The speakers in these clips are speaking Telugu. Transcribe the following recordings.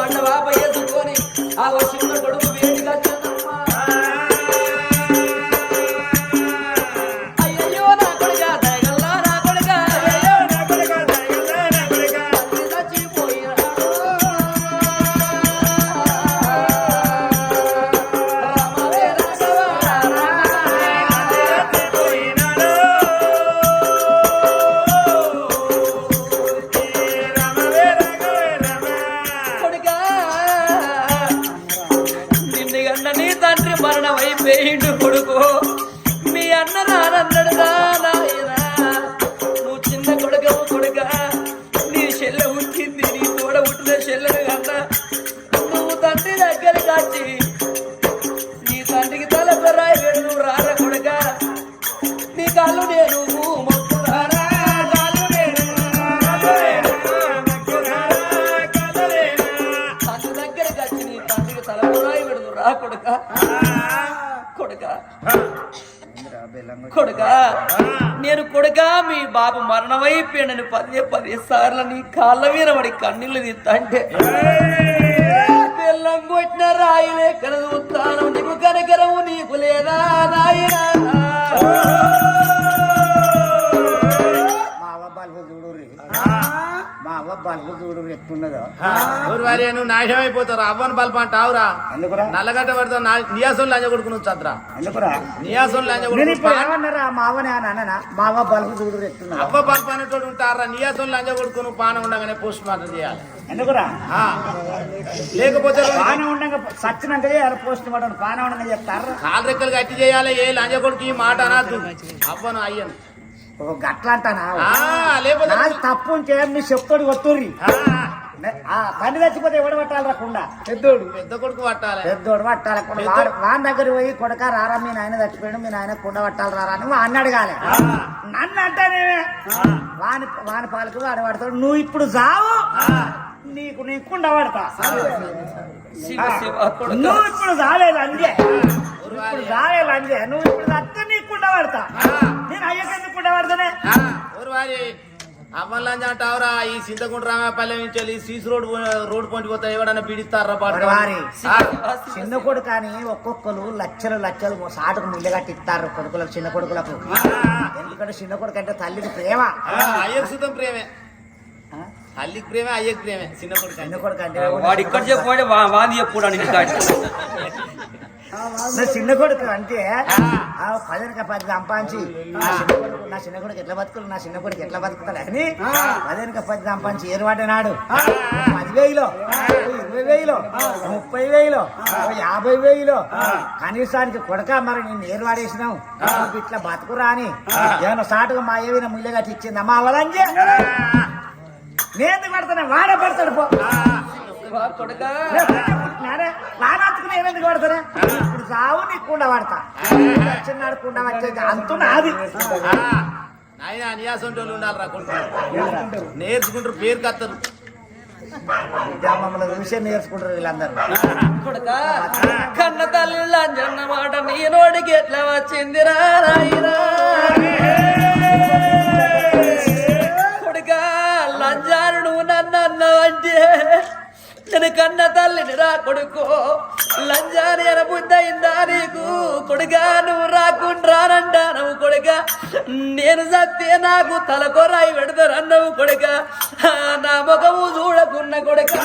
బండ బాబ ఎదుకొని ఆ వచ్చిన కొడుకు మీ బాబు మరణమైపోయాడని పదే పదే సార్లు నీ కాళ్ళ మీద వాడి కన్నీళ్ళు తీస్తంటే బెల్లం కొట్టిన రాయిలే లెక్కన నీకు కనకరము నీకు లేదా నాయనా? అవ్వ బల్బు చూడు వారి? నువ్వు నాశనం అయిపోతావు అవ్వని బల్ప అంటావురా. ఎందుకురా? నల్లగడ్డ పడతావు నియాసం లంజ కొడుకు నువ్వు చద్రా ఎందుకురా? నియాసం లంజ నేను కొడుకు ఇప్పుడు ఏమన్నారా? మా అవ్వని అని అన్ననా? మా అవ్వ బల్బు చూడు ఎట్టున్నదో అవ్వ బల్ప అనేటోడు ఉంటారా? నియాసం లంజ కొడుకు నువ్వు పానం ఉండగానే పోస్ట్ మార్టం చేయాలి. ఎందుకురా. లేకపోతే పాన ఉండగా సచ్చినాక చేయాలి పోస్ట్ మార్టం. పాన ఉండగా చెప్తారు కాలు రెక్కలు గట్టి చేయాలి ఏ లంజ కొడుకు ఈ మాట అనద్దు. అవ్వను అయ్యను. ఒక గట్ల అంటానా నాది తప్పు ఉంటే మీ చెప్తాడు కొట్టుర్రి. పని చచ్చిపోతే ఎవడు పట్టాలి రాకుండా? పెద్దోడు. పెద్ద కొడుకు పట్టాలి. పెద్దోడు పట్టాలి వాని దగ్గర పోయి కొడక రారా మీ నాయన చచ్చిపోయాడు మీ నాయన కుండ పట్టాలి రారా అని వాడిని అడగాలి. నన్ను అంటానే వాని వాని పాలకు వాడు పడతాడు నువ్వు ఇప్పుడు జావు. నీకు నీ కుండ పడతా. శివ శివ కొడుక. నువ్వు ఇప్పుడు రాలేదు అందే ఇప్పుడు రాలేదు అందే నువ్వు ఇప్పుడు అత్తే నీ కుండ పడతా. నేను అయ్యకెందుకు కుండ పడతానే? ఆ, ఊరు వారి అవ్వని లంజ అంటావురా ఈ సింతకుంట రామాపల్లె నుంచి వెళ్ళి సీస్ రోడ్ రోడ్ పొంటి పోతే ఎవడన్నా పీడిస్తారా చిన్న కొడుకు కానీ ఒక్కొక్కరు లక్షలు లక్షలు సాటుకు మిల్లు కట్టి ఇస్తారు కొడుకులకు చిన్న కొడుకులకు. ఎందుకంటే చిన్న కొడుకు అంటే తల్లికి ప్రేమ. సుతం ప్రేమే. ఆ? తల్లికి ప్రేమే అయ్యకు ప్రేమే. చిన్న కొడుకు చిన్న అంటే. కొడుకు అంటే వాడు ఇక్కడ చెప్పమంటే వాంది చెప్పుడు కాదు నా చిన్న కొడుకు అంటే ఆ. పది సంపాదించి. నా చిన్న కొడుకు నా చిన్న కొడుకు ఎట్లా బతుకులు నా చిన్న కొడుకు ఎట్లా బతుకుతాడు అని పదినక పది సంపాదించి ఏరువాడినాడు పది వేలు ఇరవై వేలు ముప్పై వేలు యాభై వేలు కనీసానికి కొడక మరి నేను ఏరువాడేసినావు ఇట్లా బతుకురా అని ఏమైనా సాటుగా మా ఏమైనా ముళ్ళ కట్టి ఇచ్చిందా మా అవలంజే నేను పడతానే వాడే పడతాడు పో. కొడుక. వానాత్తుకుని ఏమెందుకు పడతానే ఇప్పుడు సావు నీకు కుండ పడతా చిన్నాడు కుండ వచ్చేది అంతు నాది. ఆ, నాయన నియాసం వాళ్ళు ఉండాలిరా కొడుకు. నేర్చుకుంటారు పేరు కత్తరు. మమ్మల్ని చూసే నేర్చుకుంటారు వీళ్ళందరూ. కొడుక కన్న తల్లి లంజన్న మాట నీ నోటికి ఎట్లా వచ్చింది రాయిరా? నేను కన్న తల్లిని రా కొడుకు. లంజాని ఎన బుద్ధయిందా నీకు? కొడుగా నువ్వు రాకుండా నువ్వు కొడుక. నేను సత్తే నాకు తలకొరాయి పెడతారన్నావు కొడుక. నా ముఖము చూడకున్న కొడుకా.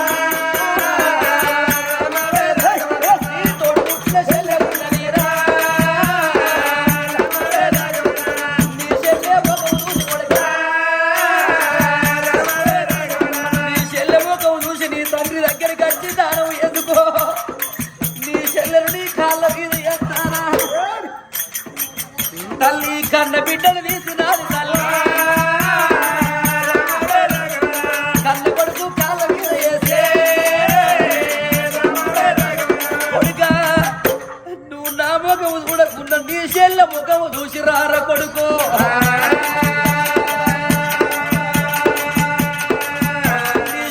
కన్న బిడ్డలు వీసినారు తల్లి. కన్న కొడుకు కాళ్ళ మీద వేసే. కొడుకా నువ్వు నా ముఖము చూడకుండా నీ చెల్లె ముఖము చూసి రార కొడుకో. నీ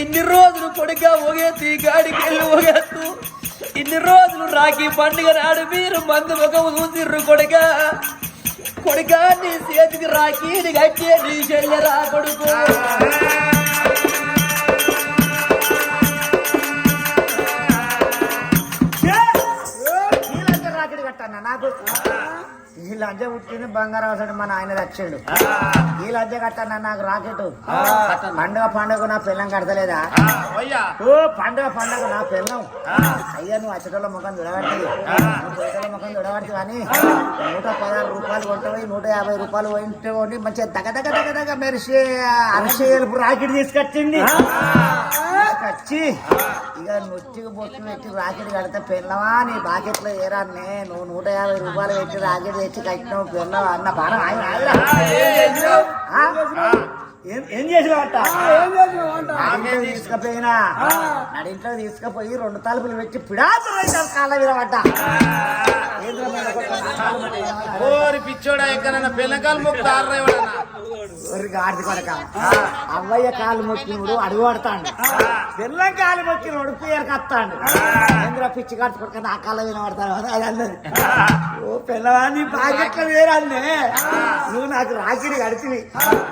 ఇన్ని రోజులు కొడుక తీ గాడికి వెళ్ళి ఒగెత్తు ఇన్ని రోజులు రాఖీ పండుగ నాడు మీరు మందు ముఖం చూసిర్రు కొడుక కొడుక నీ చేతికి రాఖీని కట్టే నీ చెల్లె రా కొడుకు నీళ్ళంతా రాకిడి కట్టన్నా నాకు ఈ లంజ పుట్టింది బంగారం అసలు మన ఆయన తెచ్చాడు. ఈ లంజ కట్టన్నా నాకు రాకెట్ పండుగ పండుగ నా పిల్లం కడతలేదా? ఓ పండుగ పండుగ నా పిల్లం. అయ్యా నువ్వు అచ్చటోళ్ళ ముఖం చూడబట్టి. నువ్వు ముఖం కానీ నూట పదహారు రూపాయలు కొంటపోయి నూట యాభై రూపాయలు పోయింటే కొండి మంచిగా దగ్గ దగ్గ దగ్గ దగ్గ మెరిసే అరిసేపు రాకెట్ తీసుకొచ్చింది. తీసుకొచ్చి ఇక నొచ్చికి బొట్టు పెట్టి రాకెట్ కడితే పిల్లవా నీ బాకెట్లో ఏరాన్నే నువ్వు నూట యాభై రూపాయలు పెట్టి రాకెట్ తెచ్చి కట్టినావు పిల్లవా అన్న బాణం ఆయన? ఏం చేసినావట తీసుకుపోయినా? నడింట్లో తీసుకుపోయి రెండు తలుపులు పెట్టి పిడాసు రైతారు కాళ్ళ మీద పడ్డ? ఓరి పిచ్చోడా ఎక్కడన్నా పిల్లకాయలు మొక్కు ఆడరేవాడన్నా కొడక. అవ్వయ్య కాలు మొక్కినోడు అడుగు పడతాడు పిల్లం కాలు మొక్కినోడు పేరు కత్తాడు. ఏంద్రా పిచ్చి కట్టు కొడుక నా కాళ్ళ అని అది అన్నది. ఓ పిల్లవాడిని బాకెట్ల వేరాన్నే నువ్వు నాకు రాకిడి గడిచివి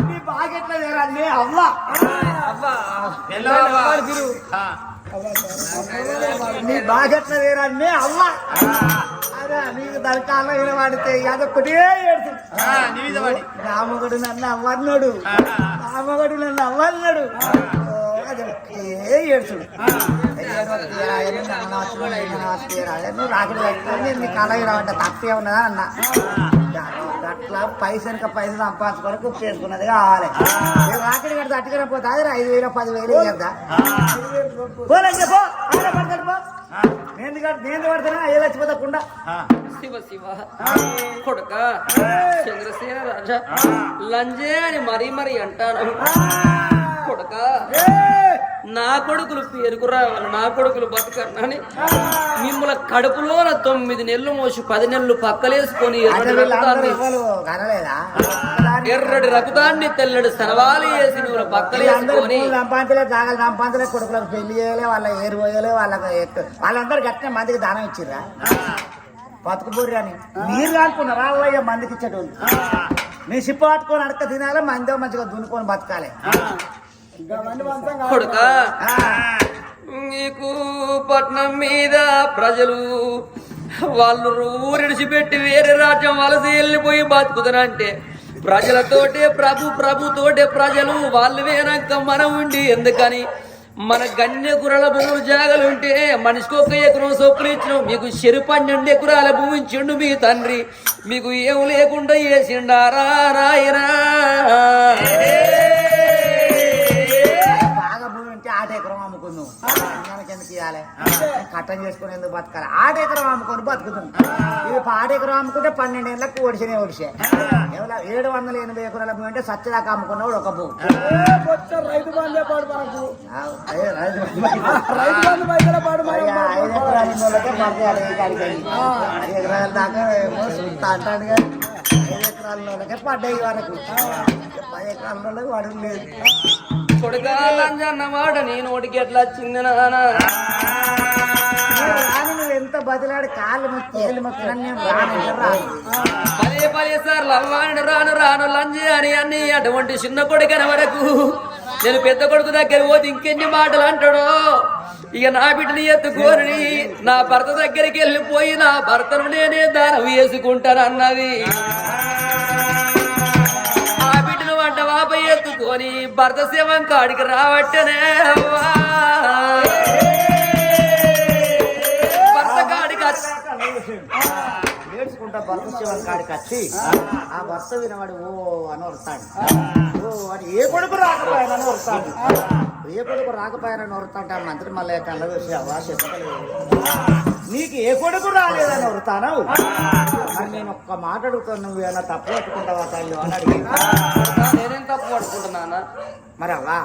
నీ బాకెట్ల వేరాన్నే అవ్వ. పిల్లవా నీ బాకెట్ల వేరాన్నే అవ్వ. నీకు అదొక్కటే ఏడుతుంది నీ నన్ను అవ్వన్నాడు రామగుడు నన్ను అవ్వన్నాడు ఏడుచుడు రాకెట్ పెట్టుకొని నీ రావంట తప్పే ఉన్నదా అన్న అట్లా పైసలకి పైసలు సంపాదించుకొని కుక్ చేసుకున్నది కావాలి. రాకెట్ కడితే అట్టుకుని పోతే. అది ఐదు వేలు పది. వేలు కదా పోలంటే పో. ఆడ పడతాడు పో. నేను నేను పడతానా? ఏ చచ్చిపోతాకుండా ఆ, శివ శివ. కొడుక. చంద్రసేన రాజా. లంజే అని మరీ మరీ అంటాను. కొడుక. నా కొడుకులు పేరుకు రావాలి నా కొడుకులు బతకని మిమ్మల కడుపులో తొమ్మిది నెలలు మోసి పది నెలలు పక్కలేసుకొని ఎర్రటి రక్తాన్ని తెల్లడి సనవాలి వేసి అందరూ పక్కలేసుకొని సంపాదించలే కొడుకులకు పెళ్ళి చేయలే వాళ్ళ ఏరు పోయలే వాళ్ళకి వాళ్ళందరూ గట్టిన మందికి దానం ఇచ్చిర్రా? బతుకుబోర్రి అని. మీరు అనుకున్నారా అవ్వయ్య మందికి ఇచ్చేటోళ్ళు. మీ సిప్ప పట్టుకొని అడక తినాలి మందో మంచిగా దున్నుకొని బతకాలి. కొడుక నీకు పట్నం మీద ప్రజలు వాళ్ళు ఊరిడిచిపెట్టి వేరే రాజ్యం వలస వెళ్ళిపోయి బతుకుతానంటే ప్రజలతోటే ప్రభు ప్రభుతోటే ప్రజలు వాళ్ళు వేనాక మనం ఉండి ఎందుకని మన గన్య గురల భూములు జాగలుంటే మనిషికి ఒక ఎకరం సొప్పులు ఇచ్చిన. మీకు చెరు పన్నెండు ఎకరాల భూమి ఇచ్చిండు మీ తండ్రి. మీకు ఏం లేకుండా వేసిండారా రాయరా ఇవ్వాలి కట్టం చేసుకుని ఎందుకు బతకాలి? ఆట ఎకరం అమ్ముకొని బతుకుతుంది ఇది ఆట ఎకరం అమ్ముకుంటే పన్నెండు ఏళ్ళకి ఒడిసినే ఒడిసే. ఏడు వందల ఎనభై ఎకరాల భూమి అంటే సత్యదాకా అమ్ముకున్నాడు ఒక భూమి రైతు ఐదు ఎకరాల కాడికి. ఐదు ఎకరాల దాకా ఏమో చూస్తా అంటాడు కానీ ఐదు ఎకరాల వాళ్ళకే పడ్డాయి వరకు పది ఎకరాల వాళ్ళకి వాడు లేదు. కొడుకాలన్నమాట నీ నోటికి ఎట్లా వచ్చింది నేను? రాను నువ్వు బతిలాడి కాళ్ళు మొక్కి ఏళ్ళు రాను రాను. పదే పదే రాను రాను లంజి అని అన్ని అటువంటి చిన్న కొడుకన వరకు నేను పెద్ద కొడుకు దగ్గర పోతే ఇంకెన్ని మాటలు అంటాడో? ఇక నా బిడ్డని ఎత్తుకోని నా భర్త దగ్గరికి వెళ్ళిపోయి నా భర్తను నేనే దానం వేసుకుంటాను అన్నది. ఆ బిడ్డను వంట వాపై ఎత్తుకొని భర్త సేవం కాడికి రావట్టనే అవ్వా. ఏడ్చుకుంటా భర్త శివం కాడికి వచ్చి ఆ భర్త వినవాడు ఓ అని వస్తాడు ఓ వాడు ఏ కొడుకు రాకపోయానని వస్తాడు ఏ కొడుకు రాకపోయానని వస్తాడు ఆ మంత్రి మళ్ళీ కళ్ళ అవ్వా చెప్పలేదు నీకు ఏ కొడుకు రాలేదని వస్తాను మరి నేను ఒక్క మాట అడుగుతాను నువ్వు ఏమైనా తప్పు పట్టుకుంటావా తల్లి అని అడిగి. నేనేం తప్పు పట్టుకుంటున్నానా మరి అవ్వా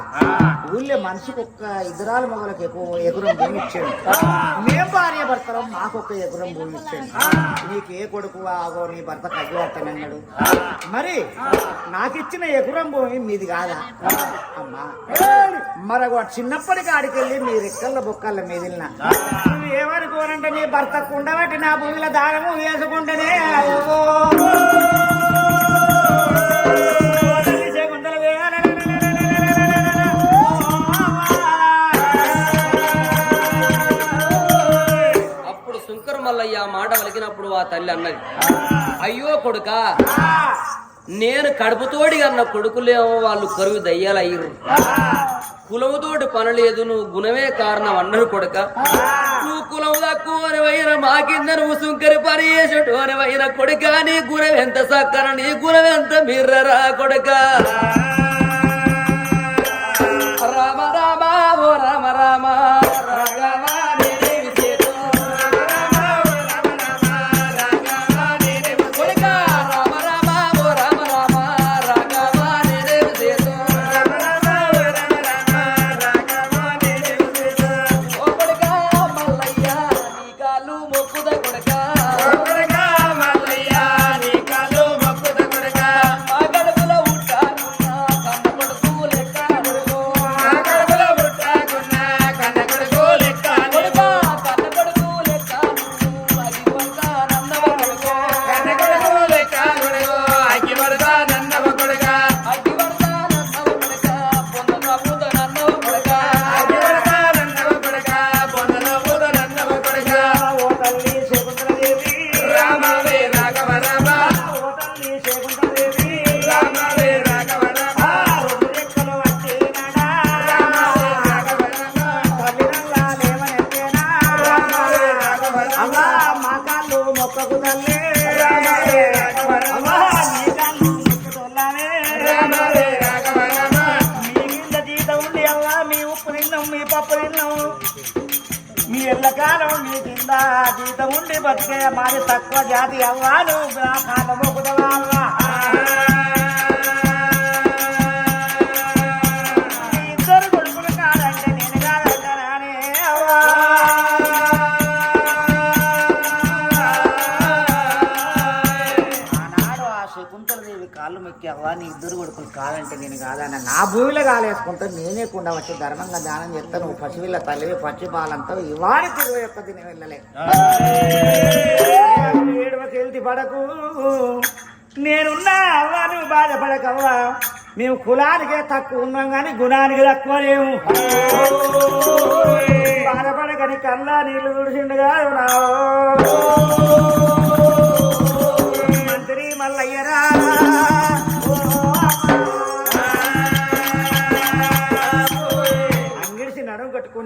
ఊళ్ళో మనిషికి ఒక్క ఇద్దరాల మొగలకు ఎక్కువ ఎగురం భూమి ఇచ్చాడు మేం భార్య భర్తలం మాకు ఒక్క ఎగురం భూమి ఇచ్చాడు నీకు ఏ కొడుకు ఆగో నీ భర్త కగ్గువాడతానన్నాడు మరి నాకు ఇచ్చిన ఎగురం భూమి మీది కాదా? అమ్మా. మరి ఒక చిన్నప్పటికి ఆడికెళ్ళి మీ రెక్కల బొక్కల మీదిలిన నువ్వు ఏమనుకోనంటే నీ భర్తకు ఉండబట్టి నా భూమిలో దానము వేసుకుంటేనే అప్పుడు మాట వలికినప్పుడు ఆ తల్లి అన్నది. అయ్యో కొడుక నేను కడుపుతోడి అన్న కొడుకులేమో వాళ్ళు కరువు దయ్యాలు అయ్యారు కులముతోటి పని లేదు నువ్వు గుణమే కారణం అన్నారు కొడుక. నువ్వు కులం తక్కువ అయిన మా కింద నువ్వు సుంకరి పని చేసేటు అయిన కొడుక నీ గుణం ఎంత సక్కర నీ గుణం ఎంత మిర్రరా కొడుక. రామ రామ ఓ రామ రామ. నా భూమిలో కాలేసుకుంటే నేనే కుండా వచ్చి ధర్మంగా దానం చేస్తా నువ్వు పసివిల్ల తల్లివి పచ్చి పాలంతా ఇవాడికి ఇరవై ఒక్క దినం వెళ్ళలే. ఏడవకి పడకు. నేనున్నా అవ్వా నువ్వు బాధపడకవ్వా. మేము కులానికే తక్కువ ఉన్నాం కానీ గుణానికి తక్కువ లేము బాధపడకని కల్లా నీళ్ళు తుడిచిండుగా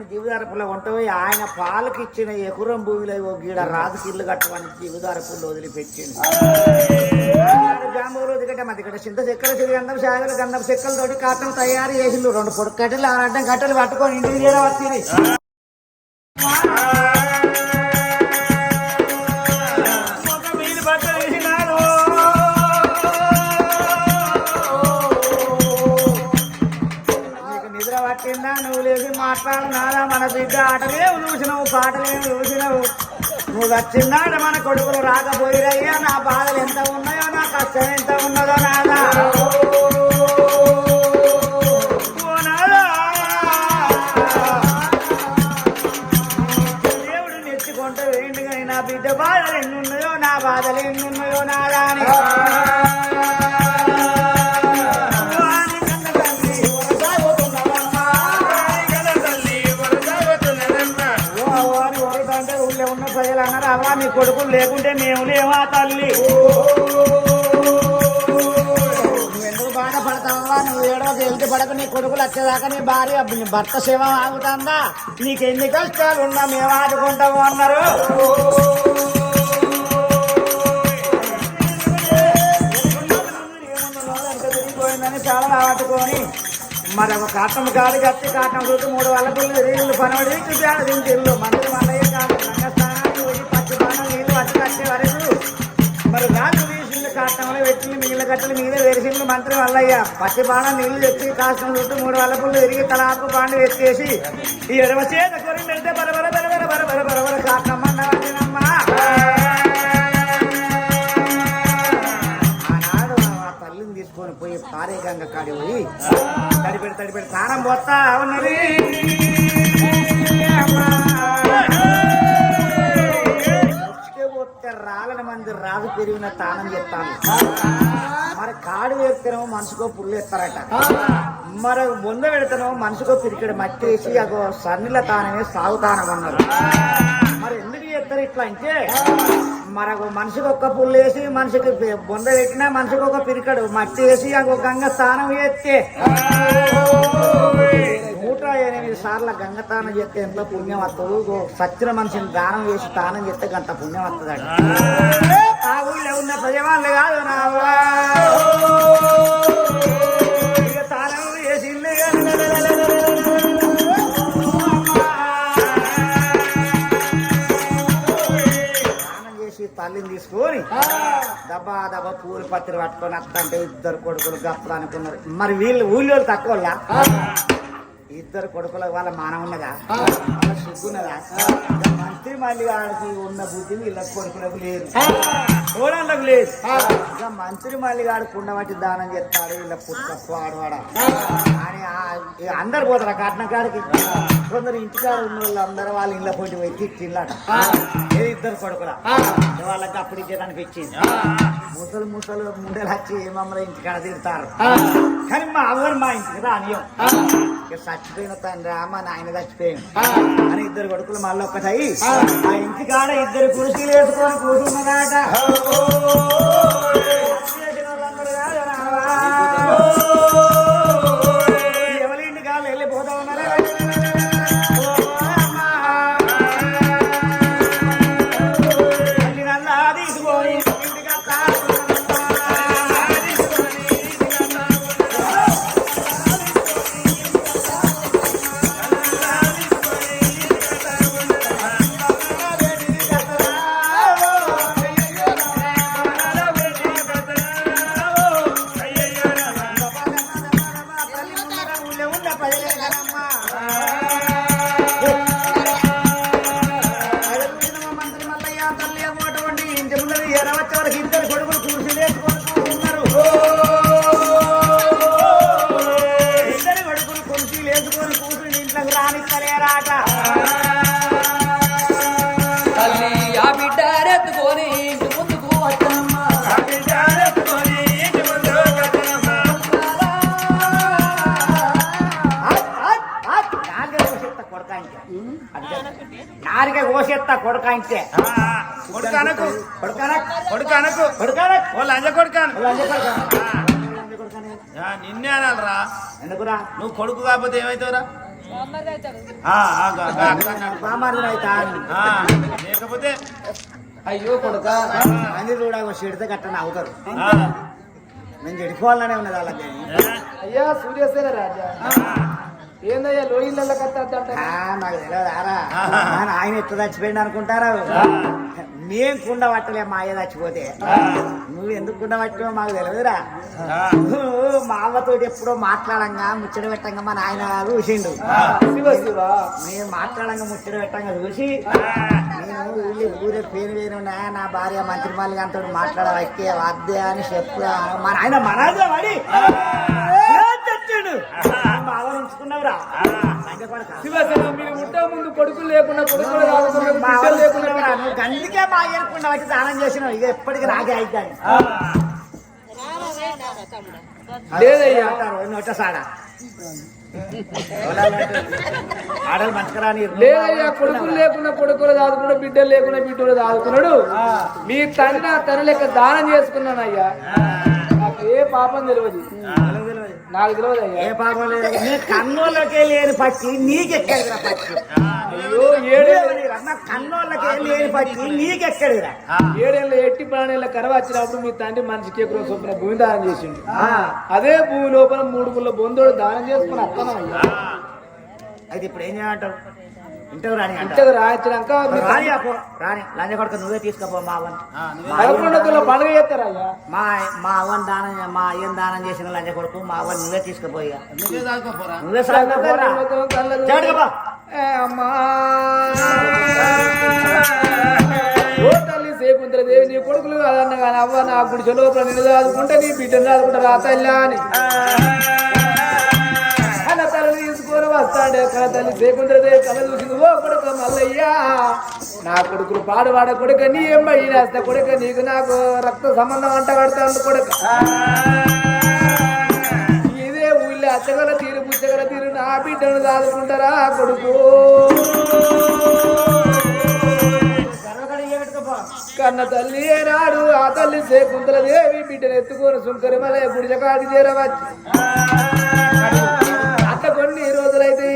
నడుము కట్టుకుని జీవదారపుల్లో ఆయన పాలకి ఇచ్చిన ఎకురం భూమిలో ఓ గీడ రాజుకి ఇల్లు కట్టమని జీవదారపుల్లో వదిలిపెట్టింది జాంబూలు దిగట మధ్య ఇక్కడ చింత చెక్కల చెవి గంధం శాగలు గంధం చెక్కలతోటి కాటం తయారు చేసిండు. రెండు పొడు కట్టెలు ఆడటం కట్టెలు పట్టుకొని ఇంటికి చేర నువ్వు వచ్చిందాడ మన కొడుకులు రాకపోయిరయ్యా నా బాధలు ఎంత ఉన్నాయో నా కష్టం ఎంత ఉన్నదో నాదా అంటే ఊళ్ళో ఉన్న ప్రజలు అన్నారు అవ్వా నీ కొడుకులు లేకుంటే మేము లేవా తల్లి? నువ్వు ఎందుకు బాధపడతావా నువ్వు ఏడో వెళ్తే పడక నీ కొడుకులు వచ్చేదాకా నీ భార్య నీ భర్త సేవ ఆగుతుందా? నీకు ఎన్ని కష్టాలు ఉన్నా మేము ఆడుకుంటాము అన్నారు చాలా ఆడుకొని మరి ఒక కాటం కాదు కట్టి కాటం చూసి మూడు వాళ్ళ పిల్లలు రీళ్ళు పనబడి చూపాడు దించిల్లు మంత్రి మల్లయ్య మన నాలుగు రాజు తీసింది కాటంలో పెట్టింది మిగిలిన కట్టలు మీద వేసింది మంత్రి మల్లయ్య పచ్చి బాణం నీళ్ళు తెచ్చి కాష్టం చుట్టూ మూడు వల్ల పుల్లు తిరిగి తలాపు బాండి ఎత్తేసి ఈ ఎడవ చేత కొరి పెడితే బరబర బరబర బరబర బరబర కాటమ్మన్నమ్మా ఆనాడు ఆ తల్లిని తీసుకొని పోయి పారే గంగ కాడి పోయి తడిపెడి తడిపెడి తానం పోతా ఉన్నది. పోతే మంది రాజు పెరిగిన తానం చెప్తాను. మరి కాడు వేస్తేనేమో మనసుకో పుల్లు ఎత్తారట మరి బొంద పెడతానేమో మనసుకో పిరికెడు మట్టి వేసి అగో సన్నిల తానమే సాగుతానం అన్నారు. మరి ఎందుకు చేస్తారు ఇట్లా అంటే మరొక మనిషికి ఒక్క పుల్లు వేసి మనిషికి బొంద పెట్టినా మనిషికి ఒక పిరికడు మట్టి వేసి ఒక గంగ స్నానం చేస్తే. ఎనిమిది సార్ల గంగ తానం చేస్తే ఎంత పుణ్యం వస్తుంది సచ్చిన మనిషిని దానం చేసి తానం చేస్తే గంత పుణ్యం వస్తుంది ఆ ఊళ్ళో ఉన్న ప్రజవాళ్ళు కాదు నా తల్లిని తీసుకొని దబ్బా దబ్బా పూలు పత్రి పట్టుకొని అత్తంటే ఇద్దరు కొడుకులు గప్పుడు అనుకున్నారు. మరి వీళ్ళు ఊళ్ళో తక్కువ ఇద్దరు కొడుకుల వాళ్ళ మానం ఉన్నదా? వాళ్ళ సిగ్గున్నదా ఇక మంత్రి మళ్ళీ వాడికి ఉన్న బుద్ధి వీళ్ళ కొడుకులకు లేదు. చూడండి లేదు. ఇక మంత్రి మళ్ళీ వాడు కుండబట్టి దానం చేస్తాడు వీళ్ళ పుట్ట వాడవాడ అని అందరు పోతారు కట్నం కాడికి. కొందరు ఇంటికాడ ఉన్న వాళ్ళు అందరూ వాళ్ళ ఇళ్ళ పోటీ పోయి తిట్టిల్లట ఇద్దరు కొడుకుల. వాళ్ళకి అప్పుడు ఇచ్చేదానికి ఇచ్చింది ముసలు ముసలు ముండలు వచ్చి మమ్మల్ని ఇంటికాడ తిడతారు? కానీ మా అవ్వరు మా ఇంటికి రానియం చచ్చిపోయిన తండ్రి మా నాయన చచ్చిపోయాను అని ఇద్దరు కొడుకులు మళ్ళీ ఒక్కటై ఆ. ఇంటికాడ ఇద్దరు కుర్చీలు వేసుకొని కూర్చున్నదాట నారిక కొడకాయించే కొడుకు అనకు కొడకానా కొడుకు అనకు కొడకానా ఓ లంజ కొడుకాను. లంజ కొడకా లంజ కొడకానే నిన్నే అనాలరా. ఎందుకురా? నువ్వు కొడుకు కాకపోతే ఆ, లేకపోతే అయ్యో కొడుక. మంది కూడా చెడితే కట్టని అవుతారు. నేను చెడిపోవాలనే ఉన్నది ఏ? అయ్యా సూర్యసేన రాజా. ఏందయ్యా లోయిళ్ళ కత్త ఆ, నాకు తెలియదు ఆరా. ఆయన ఎట్లా చచ్చిపోయింది అనుకుంటారా? మేం కుండ పట్టలే మా అయ్య చచ్చిపోతే నువ్వు ఎందుకు కుండ పట్టావో మాకు తెలియదురా మా అవ్వతో ఎప్పుడో మాట్లాడంగా ముచ్చట పెట్టంగా మా నాయన చూసిండు. నేను మాట్లాడంగా ముచ్చట పెట్టంగా చూసి నేను ఊళ్ళో ఊరే పేరు వేరు ఉన్నాయా నా భార్య మంత్రి మల్లి అంతా మాట్లాడవచ్చే వద్దే అని చెప్పు మా నాయన మనాజే వాడి. తెచ్చాడు? శివసేన మీరు ముందు కొడుకులు లేకుండా కొడుకులు. నువ్వు వచ్చి దానం చేసినావు. ఇక ఎప్పటికీ రాగే లేదయ్యా. ఆడలు మంచుకురాని లేదయ్యా కొడుకులు లేకుండా కొడుకులు దాదుకున్నాడు బిడ్డలు లేకుండా బిడ్డలు దాదుకున్నాడు. మీ తండ్రి తన లెక్క దానం చేసుకున్నానయ్యా. నాకు ఏ పాపం తెలియదు నాకు తెలియదు ఏ అయ్యా పాపం లేదు. నీ కన్నోళ్ళకే లేని పచ్చి నీకెక్కడిరా పచ్చి అయ్యో ఏడే అన్న కన్నోళ్ళకే లేని పచ్చి నీకెక్కడిరా ఏడేళ్ళ ఎట్టి ప్రాణేళ్ళ కరవ వచ్చినప్పుడు మీ తండ్రి మనిషికి ఎకరం చొప్పున భూమి దానం చేసిండు. అదే భూమి లోపల మూడు ముళ్ళ బొందోడు దానం చేసుకుని అత్తనం అయ్యా అయితే ఇప్పుడు ఏం చేయమంటావు ఇంటకు రాని అంట. ఇంతకు రాయించినాక మీ రాని అపో రాని. లంజ కొడుకు నువ్వే తీసుకపో మా పండుగ చేస్తారా దానం మా అయ్యని దానం చేసిన లంజ కొడుకు మా నువ్వే తీసుకుపోయా సాగుకోరా అమ్మా. దేవి నీ కొడుకులు కాదన్న కానీ అవ్వ నా గుడి లోపల నిన్ను చదువుకుంటే నీ బిడ్డను చదువుకుంటా రా తల్లి అని. అన్న తీసుకొని తల్లి? సేకుంతల దేవి కళ చూసింది ఓ కొడుకు మల్లయ్యా నా కొడుకులు పాడువాడ కొడుక నీ ఎమ్మడి నేస్తా కొడుక నీకు నాకు రక్త సంబంధం అంట కడతాను కొడుక. ఇదే ఊళ్ళో అచ్చగల తీరు పుచ్చగల తీరు నా బిడ్డను దాదుకుంటారా కొడుకు? కన్న తల్లి ఏనాడు ఆ తల్లి శకుంతల దేవి బిడ్డను ఎత్తుకొని సుంకరి మల గుడిజ కాడి చేరవచ్చు. కొన్ని రోజులైతే.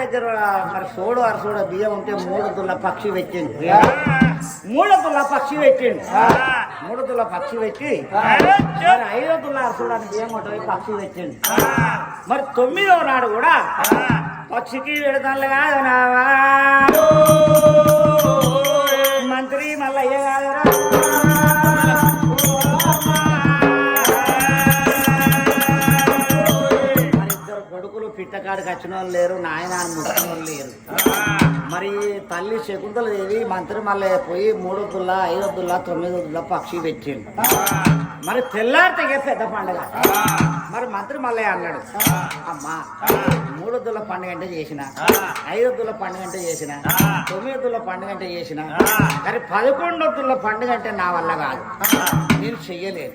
దగ్గర మరి సోడు అరసోడు బియ్యం ఉంటే మూడు దుల్ల పక్షి పెట్టింది మూడు దుల్ల పక్షి పెట్టిండు. మూడు దుల్ల పక్షి పెట్టి మరి ఐదో దుల్ల అరసోడు అని బియ్యం ఉంటుంది పక్షి పెట్టిండు. మరి తొమ్మిదో నాడు కూడా పక్షికి విడతలు కాదు నావా. మంత్రి మల్లయ్య కాదురా కాడికి వచ్చిన వాళ్ళు లేరు నాయన అని ముట్టిన వాళ్ళు లేరు. మరి తల్లి శకుంతల దేవి మంత్రి మళ్ళీ పోయి మూడొద్దుల్లా ఐదొద్దుల్లా తొమ్మిదొద్దుల్లా పక్షి పెట్టిండు. మరి తెల్లారితే పెద్ద పండుగ. మరి మంత్రి మల్లయ్య అన్నాడు. అమ్మా మూడొద్దుల పండుగ అంటే చేసిన ఐదొద్దుల పండుగ అంటే చేసిన తొమ్మిదొద్దుల పండుగ అంటే చేసిన కానీ పదకొండొద్దుల పండుగ అంటే నా వల్ల కాదు. నేను చెయ్యలేదు.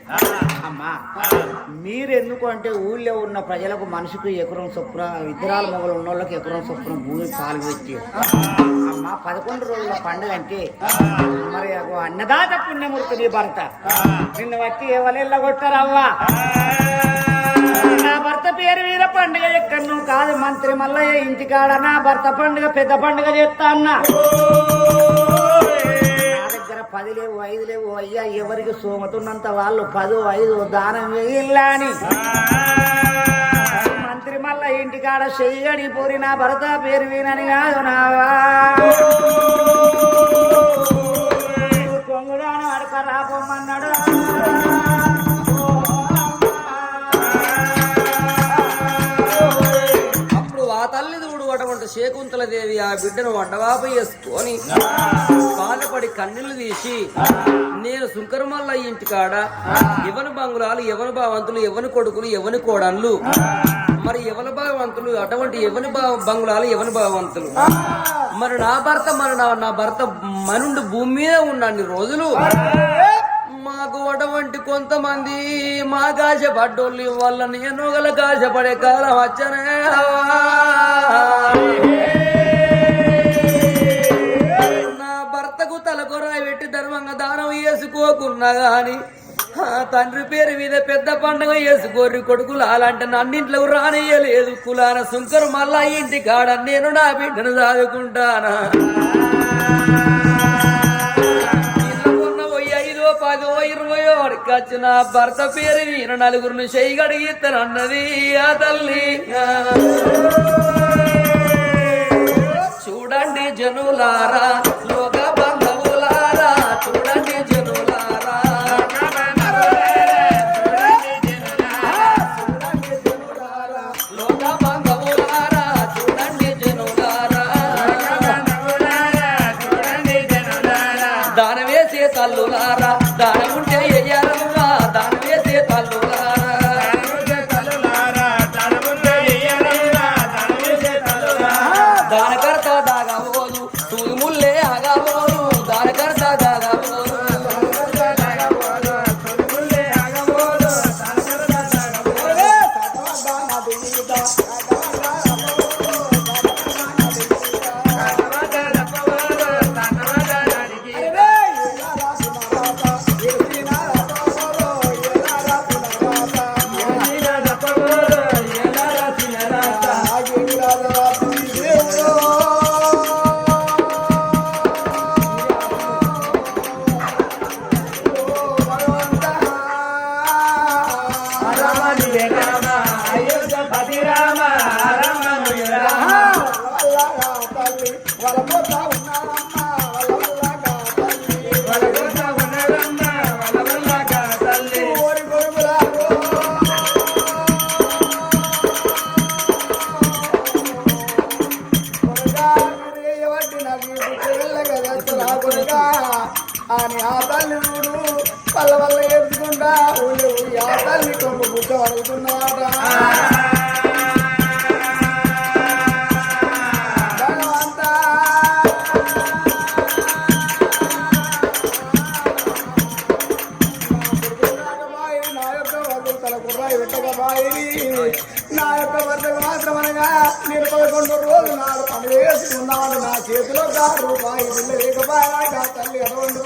అమ్మా మీరు ఎందుకు అంటే ఊళ్ళో ఉన్న ప్రజలకు మనిషికి ఎకరం చొప్పున ఇద్దరాల మొగలు ఉన్న వాళ్ళకి ఎకరం చొప్పున భూమి పాలు పెట్టి మా పదకొండు రోజుల పండుగ అంటే మరి అన్నదాత పుణ్యమూర్తి నీ భర్త. నిన్ను వచ్చి ఎవరు కొట్టారవ్వా నా భర్త పేరు వీర పండుగ ఎక్కడను కాదు మంత్రి మల్లయ్య ఇంటికాడ నా భర్త పండుగ పెద్ద పండుగ చేస్తా అన్నా. నా దగ్గర పది లేవు ఐదు లేవు అయ్యా ఎవరికి సోమతున్నంత వాళ్ళు పదో ఐదు దానం వేయిల్లా అని. ఇంటికాడ చెయ్యడి పూరి నా భర్త పేరు వీనని కాదు నావా కొంగుడాను అడక రాబోమన్నాడు? శకుంతలదేవి ఆ బిడ్డను వడ్డవాపు వేసుకొని బాధపడి కన్నీళ్ళు తీసి నేను సుంకరమల్ల ఇంటికాడ ఎవని బంగుళాలు ఎవని భావంతులు ఎవని కొడుకులు ఎవని కోడన్లు మరి ఎవరి భావంతులు అటువంటి ఎవని భావ- బంగుళాలు ఎవని భావంతులు. మరి నా భర్త మరి నా నా భర్త మనుండు భూమి మీద ఉన్నన్ని రోజులు మాకు అటువంటి కొంతమంది మా కాశపడ్డోళ్ళు వల్ల నేను గల కాశపడే కాలం వచ్చనే. వేసుకోకున్నా కానీ తండ్రి పేరు మీద పెద్ద పండుగ గొర్రె కొడుకులు అలాంటి నన్నింట్లో రానియలేదు కులాన సుంకరు మళ్ళా ఇంటి కాడ నేను నా బిడ్డను చదువుకుంటానా ఐదో పదో ఇరవయో వాడికి వచ్చిన భర్త పేరు మీరు నలుగురిని చెయ్యి ఆ తల్లి. చూడండి జనులారా లోక నా యొక్క వద్దకు నా యొక్క మాత్రం అనగా నేను పదకొండు రోజులు నాడు పని వేసుకున్నాడు నా చేతిలో కారు రూపాయి బిల్ల లేకపోయా తల్లి ఎటువంటి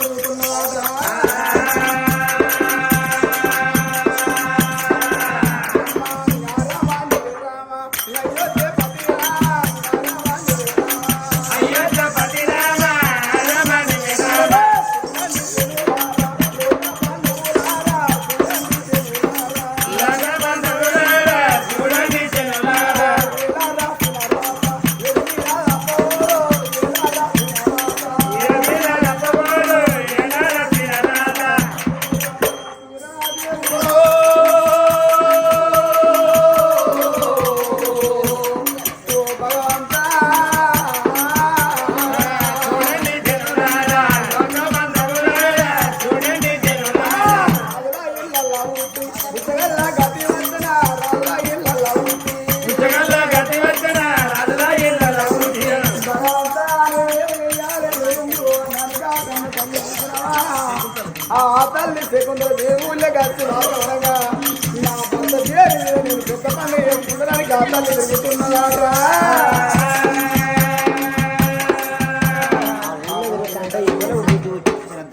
కొండలు తిరుగుతున్నదారా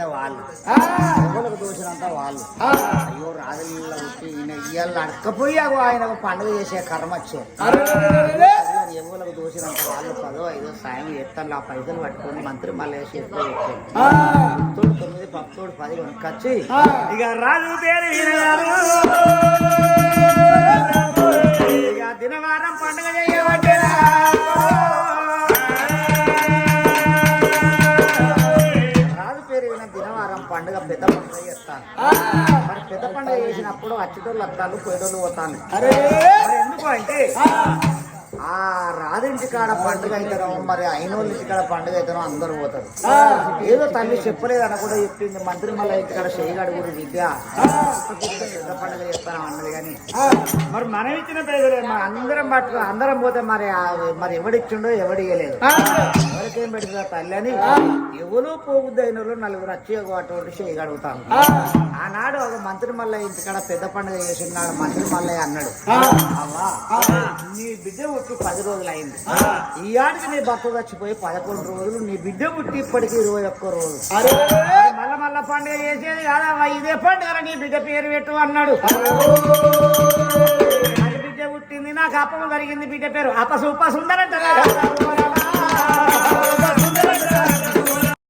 వాళ్ళు వాళ్ళు అయ్యో రాజుల వచ్చి ఈయన అడకపోయి ఆయన పండుగ చేసే కర్మ వచ్చే అరే, ఎవరికి వాళ్ళు పదో ఐదో సాయం చేస్తారు ఆ. పైసలు పట్టుకొని మంత్రి మళ్ళీ చేతిలో తోడు తొమ్మిది పప్పుతోడు పది కొనుక్కొచ్చి ఇక రాజు పేరు దినవారం పండుగ చేయబట్టేరా రాజు పేరు విన దినవారం పండుగ పెద్ద పండుగ చేస్తాను మరి పెద్ద పండుగ చేసినప్పుడు అచ్చుటోళ్ళు వస్తాను పోయేటోళ్ళు పోతాను. ఎందుకు అంటే ఆ, రాదింటి కాడ పండుగ అయితేనో మరి అయినోళ్ళ ఇంటి కాడ పండుగ అయితేనో అందరూ పోతారు. ఏదో తల్లి చెప్పలేదని కూడా చెప్పింది మంత్రి మళ్ళీ ఇంటి కాడ చేయగాడు కూడా విద్య పెద్ద పండుగ చెప్తాను అన్నది కానీ. మరి మనం ఇచ్చిన పేదలే అందరం పట్టుకు అందరం పోతే మరి మరి ఎవడిచ్చిండో ఎవడు ఎవరికేం పెడుతుందా తల్లి అని? ఎవరు పోగుద్ది అయిన వాళ్ళు నలుగురు వచ్చి అటువంటి చేయగలుగుతాను ఆనాడు ఒక మంత్రి మల్లయ్య ఇంటికాడ పెద్ద పండుగ చేసినాడు మంత్రి మల్లయ్య అన్నాడు. అవ్వా నీ బిడ్డ పుట్టి పది రోజులు అయింది ఈ ఆడికి నీ భర్త చచ్చిపోయి పదకొండు రోజులు నీ బిడ్డ పుట్టి ఇప్పటికి ఇరవై ఒక్క రోజు మళ్ళా మళ్ళా పండుగ చేసేది కాదవ్వా ఇదే పండుగ నీ బిడ్డ పేరు పెట్టు అన్నాడు. బిడ్డ పుట్టింది నాకు అప్పం జరిగింది బిడ్డ పేరు. అపసూప సుందరంట